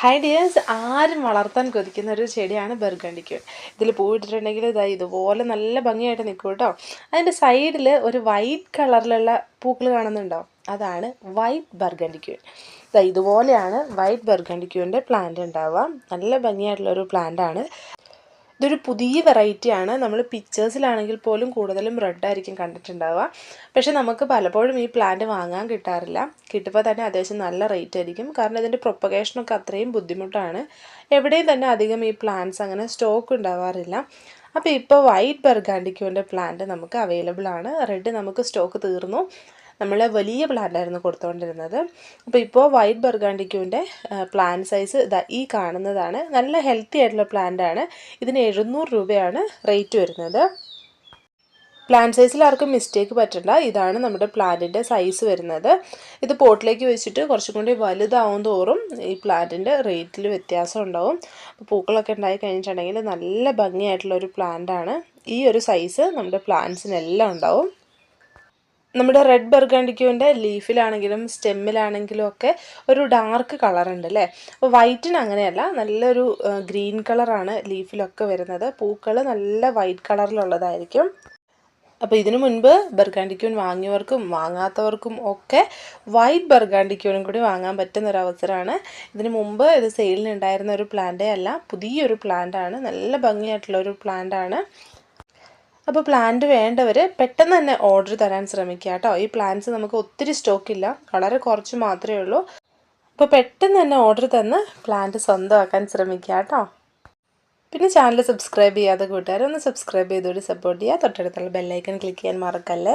Hi dears ആരും വളർത്താൻ കൊതിക്കുന്ന ഒരു ചെടിയാണ് ബെർഗണ്ടിക്യൂൻ ഇതിൽ പൂവിട്ടിട്ടുണ്ടെങ്കിൽ ഇതാ ഇതുപോലെ നല്ല ഭംഗിയായിട്ട് നിൽക്കും കേട്ടോ അതിന്റെ സൈഡിൽ ഒരു വൈറ്റ് കളറിലുള്ള പൂക്കൾ കാണുന്നുണ്ടോ? അതാണ് വൈറ്റ് ബർഗണ്ടിക്യൂൻ ഇതാ ഇതുപോലെയാണ് വൈറ്റ് ബർഗണ്ടിക്യൂന്റെ പ്ലാന്റ് ഉണ്ടാവുക. നല്ല ഭംഗിയായിട്ടുള്ളൊരു പ്ലാന്റ് ആണ് ഇതൊരു പുതിയ വെറൈറ്റിയാണ്. നമ്മൾ പിക്ചേഴ്സിലാണെങ്കിൽ പോലും കൂടുതലും റെഡ് ആയിരിക്കും കണ്ടിട്ടുണ്ടാവുക. പക്ഷേ നമുക്ക് പലപ്പോഴും ഈ പ്ലാന്റ് വാങ്ങാൻ കിട്ടാറില്ല. കിട്ടുമ്പോൾ തന്നെ അത്യാവശ്യം നല്ല റേറ്റ് ആയിരിക്കും. കാരണം ഇതിന്റെ പ്രൊപ്പഗേഷനൊക്കെ അത്രയും ബുദ്ധിമുട്ടാണ്. എവിടെയും തന്നെ അധികം ഈ പ്ലാന്റ്സ് അങ്ങനെ സ്റ്റോക്ക് ഉണ്ടാവാറില്ല. അപ്പോൾ ഇപ്പോൾ വൈറ്റ് ബെർഗാൻഡിക്യൂന്റെ പ്ലാന്റ് നമുക്ക് അവൈലബിൾ ആണ്. റെഡ് നമുക്ക് സ്റ്റോക്ക് തീർന്നു. നമ്മൾ വലിയ പ്ലാന്റായിരുന്നു കൊടുത്തുകൊണ്ടിരുന്നത് അപ്പോൾ ഇപ്പോൾ വൈറ്റ് ബർഗാണ്ടിക്കൂന്റെ പ്ലാൻ സൈസ് ഇതാ ഈ കാണുന്നതാണ്. നല്ല ഹെൽത്തി ആയിട്ടുള്ള പ്ലാന്റാണ് ഇതിന് എഴുന്നൂറ് രൂപയാണ് റേറ്റ് വരുന്നത്. പ്ലാന്റ് സൈസിൽ ആർക്കും മിസ്റ്റേക്ക് പറ്റണ്ട ഇതാണ് നമ്മുടെ പ്ലാന്റിന്റെ സൈസ് വരുന്നത്. ഇത് പോട്ടിലേക്ക് വെച്ചിട്ട് കുറച്ചും കൂടി വലുതാവും തോറും ഈ പ്ലാന്റിന്റെ റേറ്റിൽ വ്യത്യാസം ഉണ്ടാവും. പൂക്കളൊക്കെ ഉണ്ടായി കഴിഞ്ഞിട്ടുണ്ടെങ്കിൽ നല്ല ഭംഗിയായിട്ടുള്ള ഒരു പ്ലാന്റാണ്. ഈ ഒരു സൈസ് നമ്മുടെ പ്ലാന്റ്സിനെല്ലാം ഉണ്ടാവും. നമ്മുടെ റെഡ് ബെർഗണ്ടിക്യൂവിന്റെ ലീഫിലാണെങ്കിലും സ്റ്റെമ്മിലാണെങ്കിലും ഒക്കെ ഒരു ഡാർക്ക് കളറുണ്ട് അല്ലേ? അപ്പോൾ വൈറ്റിന് അങ്ങനെയല്ല നല്ലൊരു ഗ്രീൻ കളറാണ് ലീഫിലൊക്കെ വരുന്നത്. പൂക്കൾ നല്ല വൈറ്റ് കളറിലുള്ളതായിരിക്കും അപ്പോൾ ഇതിനു മുൻപ് ബെർഗാണ്ടിക്യൂൻ വാങ്ങിയവർക്കും വാങ്ങാത്തവർക്കും ഒക്കെ വൈറ്റ് ബെർഗാണ്ടിക്യൂനും കൂടി വാങ്ങാൻ പറ്റുന്ന ഒരു അവസരമാണ് ഇതിനു മുമ്പ് ഇത് സെയിലിന് ഉണ്ടായിരുന്ന ഒരു പ്ലാന്റേ അല്ല പുതിയൊരു പ്ലാന്റാണ് നല്ല ഭംഗിയായിട്ടുള്ള ഒരു പ്ലാന്റാണ് അപ്പോൾ പ്ലാന്റ് വേണ്ടവർ പെട്ടെന്ന് തന്നെ ഓർഡർ തരാൻ ശ്രമിക്കുക കേട്ടോ ഈ പ്ലാന്റ്സ് നമുക്ക് ഒത്തിരി സ്റ്റോക്കില്ല വളരെ കുറച്ച് മാത്രമേ ഉള്ളൂ. അപ്പോൾ പെട്ടെന്ന് തന്നെ ഓർഡർ തന്ന് പ്ലാന്റ് സ്വന്തമാക്കാൻ ശ്രമിക്കുക കേട്ടോ പിന്നെ ചാനൽ സബ്സ്ക്രൈബ് ചെയ്യാതെ കൂട്ടുകാരൊന്ന് സബ്സ്ക്രൈബ് ചെയ്തുകൊണ്ട് സപ്പോർട്ട് ചെയ്യുക തൊട്ടടുത്തുള്ള ബെല്ലൈക്കൺ ക്ലിക്ക് ചെയ്യാൻ മറക്കല്ലേ?